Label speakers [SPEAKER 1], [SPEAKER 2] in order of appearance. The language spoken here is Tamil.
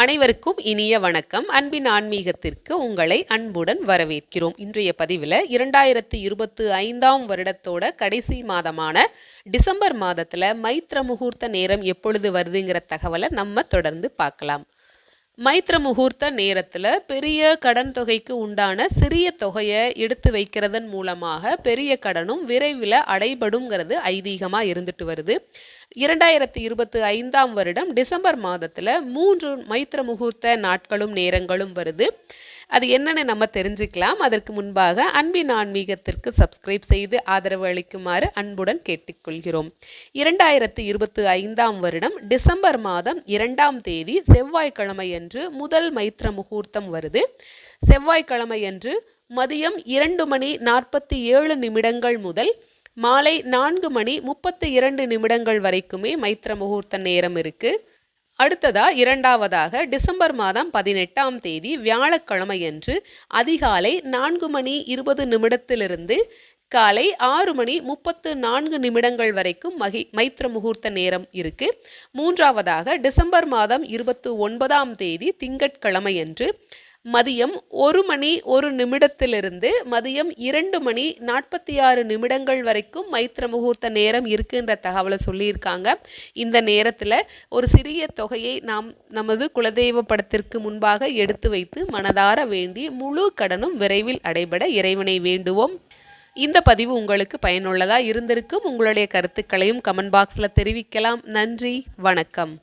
[SPEAKER 1] அனைவருக்கும் இனிய வணக்கம். அன்பின் ஆன்மீகத்திற்கு உங்களை அன்புடன் வரவேற்கிறோம். இன்றைய பதிவில் இரண்டாயிரத்து இருபத்து ஐந்தாம் வருடத்தோட கடைசி மாதமான டிசம்பர் மாதத்தில் மைத்ர முகூர்த்த நேரம் எப்பொழுது வருதுங்கிற தகவலை நம்ம தொடர்ந்து பார்க்கலாம். மைத்ர முகூர்த்த நேரத்தில் பெரிய கடன் தொகைக்கு உண்டான சிறிய தொகையை எடுத்து வைக்கிறதன் மூலமாக பெரிய கடனும் விரைவில் அடைபடுங்கிறது ஐதீகமாக இருந்துட்டு வருது. இரண்டாயிரத்தி இருபத்தி ஐந்தாம் வருடம் டிசம்பர் மாதத்தில் மூன்று மைத்ர முகூர்த்த நாட்களும் நேரங்களும் வருது. அது என்னென்னு நம்ம தெரிஞ்சுக்கலாம். அதற்கு முன்பாக அன்பின் ஆன்மீகத்திற்கு சப்ஸ்கிரைப் செய்து ஆதரவு அளிக்குமாறு அன்புடன் கேட்டுக்கொள்கிறோம். இரண்டாயிரத்தி இருபத்தி ஐந்தாம் வருடம் டிசம்பர் மாதம் இரண்டாம் தேதி செவ்வாய்க்கிழமையன்று முதல் மைத்ர முகூர்த்தம் வருது. செவ்வாய்க்கிழமையன்று மதியம் இரண்டு மணி நாற்பத்தி ஏழு நிமிடங்கள் முதல் மாலை நான்கு மணி முப்பத்தி இரண்டு நிமிடங்கள் வரைக்குமே மைத்ர முகூர்த்த நேரம் இருக்குது அடுத்ததா இரண்டாவதாக டிசம்பர் மாதம் பதினெட்டாம் தேதி வியாழக்கிழமையன்று அதிகாலை நான்கு மணி இருபது நிமிடத்திலிருந்து காலை ஆறு மணி முப்பத்து நான்கு நிமிடங்கள் வரைக்கும் மகி மைத்ர முகூர்த்த நேரம் இருக்கு. மூன்றாவதாக டிசம்பர் மாதம் இருபத்து ஒன்பதாம் தேதி திங்கட்கிழமையன்று மதியம் ஒரு மணி ஒரு நிமிடத்திலிருந்து மதியம் இரண்டு மணி நாற்பத்தி ஆறு நிமிடங்கள் வரைக்கும் மைத்ர முகூர்த்த நேரம் இருக்குன்ற தகவலை சொல்லியிருக்காங்க. இந்த நேரத்தில் ஒரு சிறிய தொகையை நாம் நமது குலதெய்வ படத்திற்கு முன்பாக எடுத்து வைத்து மனதார வேண்டி முழு கடனும் விரைவில் அடைபட இறைவனை வேண்டுவோம். இந்த பதிவு உங்களுக்கு பயனுள்ளதாக இருந்திருக்கும். உங்களுடைய கருத்துக்களையும் கமெண்ட் பாக்ஸில் தெரிவிக்கலாம். நன்றி. வணக்கம்.